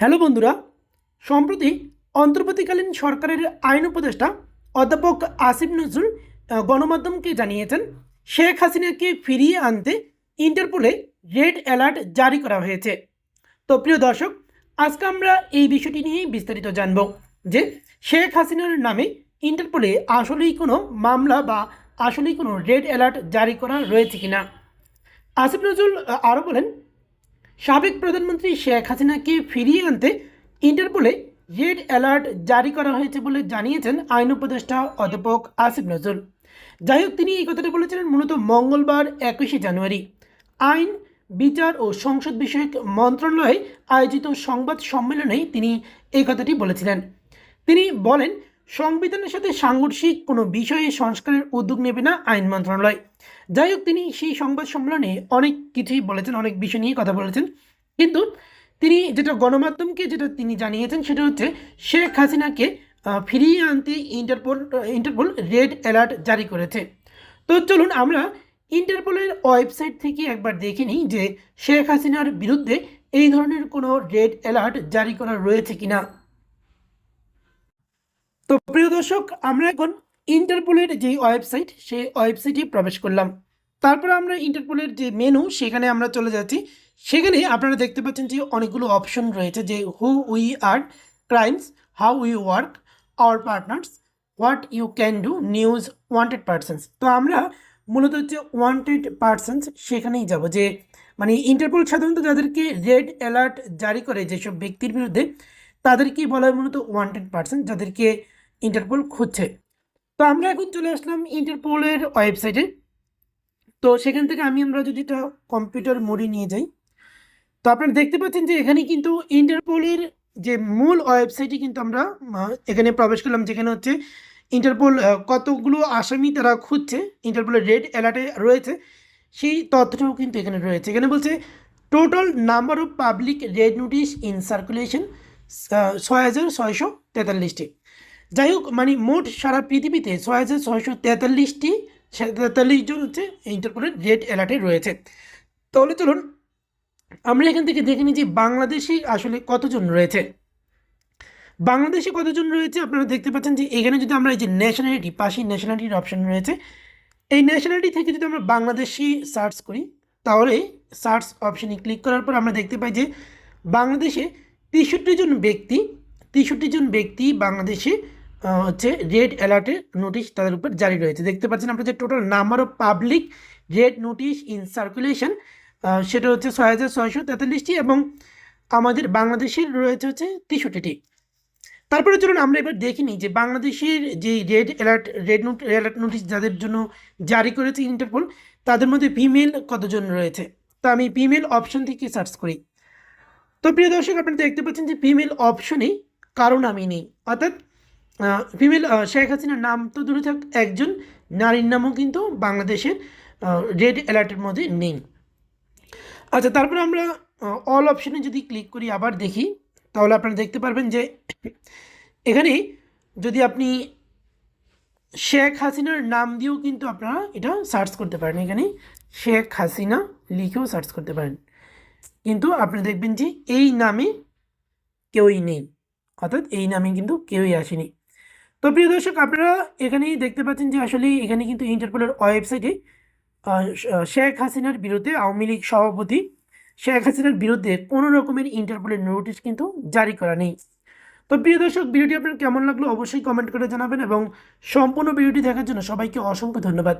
Hello বন্ধুরা, সম্প্রতি অন্তর্বর্তীকালীন সরকারের আইন উপদেষ্টা অধ্যাপক আসিফ নজরুল গণমাধ্যমকে জানিয়েছেন, শেখ হাসিনাকে ফিরিয়ে আনতে ইন্টারপোলে রেড অ্যালার্ট জারি করা হয়েছে। তো প্রিয় দর্শক, আজকে আমরা এই বিষয়টি নিয়েই বিস্তারিত জানব যে শেখ হাসিনার নামে ইন্টারপোলে আসলেই কোনো মামলা বা আসলেই কোনো রেড অ্যালার্ট জারি করা রয়েছে কিনা। আসিফ নজরুল আরও বলেন সাবেক প্রধানমন্ত্রী শেখ হাসিনাকে ফিরিয়ে আনতে ইন্টারপোলে রেড অ্যালার্ট জারি করা হয়েছে বলে জানিয়েছেন আইন উপদেষ্টা অধ্যাপক আসিফ নজরুল। যাই হোক, তিনি এই কথাটা বলেছিলেন মূলত মঙ্গলবার একুশে জানুয়ারি। আইন, বিচার ও সংসদ বিষয়ক মন্ত্রণালয়ে আয়োজিত সংবাদ সম্মেলনে তিনি এই কথাটি বলেছিলেন। তিনি বলেন সংবিধানের সাথে সাংঘর্ষিক কোনো বিষয়ে সংস্কারের উদ্যোগ নেবে না আইন মন্ত্রণালয়। যাই হোক, তিনি সেই সংবাদ সম্মেলনে অনেক কিছুই বলেছেন, অনেক বিষয় নিয়ে কথা বলেছেন। কিন্তু তিনি যেটা গণমাধ্যমকে যেটা তিনি জানিয়েছেন, সেটা হচ্ছে শেখ হাসিনাকে ফিরিয়ে আনতে ইন্টারপোল ইন্টারপোল রেড অ্যালার্ট জারি করেছে। তো চলুন আমরা ইন্টারপোলের ওয়েবসাইট থেকে একবার দেখে নিই যে শেখ হাসিনার বিরুদ্ধে এই ধরনের কোনো রেড অ্যালার্ট জারি করা রয়েছে কিনা। দর্শক, আমরা এখন ইন্টারপোলের যে ওয়েবসাইট, সেই ওয়েবসাইটে প্রবেশ করলাম। তারপর আমরা ইন্টারপোলের যে মেনু সেখানে আমরা চলে যাচ্ছি। সেখানে আপনারা দেখতে পাচ্ছেন যে অনেকগুলো অপশন রয়েছে যে who we are crimes how we work our partners what you can do news wanted persons তো আমরা মূলত হচ্ছে ওয়ান্টেড পার্সনস সেখানেই যাব যে মানে ইন্টারপোল সাধারণত যাদেরকে রেড অ্যালার্ট জারি করে যেসব ব্যক্তির বিরুদ্ধে, তাদেরকেই বলা হয় মূলত ওয়ান্টেড পার্সন যাদেরকে ইন্টারপোল খুঁজছে। তো আমরা এখন চলে আসলাম ইন্টারপোলের ওয়েবসাইটে তো সেখান থেকে আমি আমরা যদি এটা কম্পিউটার মোডে নিয়ে যাই। তো আপনারা দেখতে পাচ্ছেন যে এখানে কিন্তু ইন্টারপোলের যে মূল ওয়েবসাইটে কিন্তু আমরা এখানে প্রবেশ করলাম, যেখানে হচ্ছে ইন্টারপোল কতগুলো আসামি তারা খুঁজছে। ইন্টারপোলের রেড অ্যালার্টে রয়েছে। সেই তথ্যটাও কিন্তু এখানে রয়েছে। এখানে বলছে total number of public red notice in circulation ছয় হাজার ছয়শো তেতাল্লিশটি। যাই হোক মানে মোট সারা পৃথিবীতে ছয় হাজার ছয়শো তেতাল্লিশটি, তেতাল্লিশ জন হচ্ছে ইন্টারপোলের রেড অ্যালার্টে রয়েছে। তাহলে চলুন, আমরা এখান থেকে দেখে নিই যে বাংলাদেশে আসলে কতজন রয়েছে। বাংলাদেশে কতজন রয়েছে আপনারা দেখতে পাচ্ছেন যে এখানে যদি আমরা এই যে ন্যাশনালিটি পাশেই ন্যাশনালিটির অপশন রয়েছে। এই ন্যাশনালিটি থেকে যদি আমরা বাংলাদেশি সার্চ করি, তাহলে সার্চ অপশনে ক্লিক করার পর আমরা দেখতে পাই যে বাংলাদেশে তেষট্টি জন ব্যক্তি, তেষট্টি জন ব্যক্তি বাংলাদেশে হচ্ছে রেড অ্যালার্টের নোটিশ তাদের উপর জারি রয়েছে। দেখতে পাচ্ছেন আপনার যে total number of public red notice in circulation সেটা হচ্ছে ছয় হাজার ছয়শো তেতাল্লিশটি এবং আমাদের বাংলাদেশের রয়েছে হচ্ছে তেষট্টিটি। তারপরে চলুন আমরা এবার দেখে নিই যে বাংলাদেশের যে red alert red note alert notice যাদের জন্য জারি করেছে ইন্টারপোল তাদের মধ্যে ফিমেল কতজন রয়েছে? তো আমি ফিমেল অপশন থেকে সার্চ করি। তো প্রিয় দর্শক, আপনারা দেখতে পাচ্ছেন যে ফিমেল অপশনে কারও নামই নেই। অর্থাৎ ফিমেল শেখ হাসিনার নাম তো দূরে থাক, একজন নারীর নামও কিন্তু বাংলাদেশের রেড অ্যালার্টের মধ্যে নেই। আচ্ছা তারপরে আমরা অল অপশনে যদি ক্লিক করি আবার দেখি, তাহলে আপনারা দেখতে পারবেন যে এখানে যদি আপনি শেখ হাসিনার নাম দিয়েও কিন্তু আপনারা এটা সার্চ করতে পারেন। এখানে শেখ হাসিনা লিখেও সার্চ করতে পারেন। কিন্তু আপনি দেখবেন যে এই নামে কেউই নেই। অর্থাৎ এই নামে কিন্তু কেউই আসেনি। তো প্রিয় দর্শক, আপনারা এখানেই দেখতে পাচ্ছেন যে আসলে এখানে কিন্তু ইন্টারপোলের ওয়েবসাইটে শেখ হাসিনার বিরুদ্ধে আওয়ামী লীগ সভাপতি শেখ হাসিনার বিরুদ্ধে কোনো রকমের ইন্টারপোলের নোটিশ কিন্তু জারি করা নেই। তো প্রিয় দর্শক, ভিডিওটি আপনার কেমন লাগল অবশ্যই কমেন্ট করে জানাবেন এবং সম্পূর্ণ ভিডিওটি দেখার জন্য সবাইকে অসংখ্য ধন্যবাদ।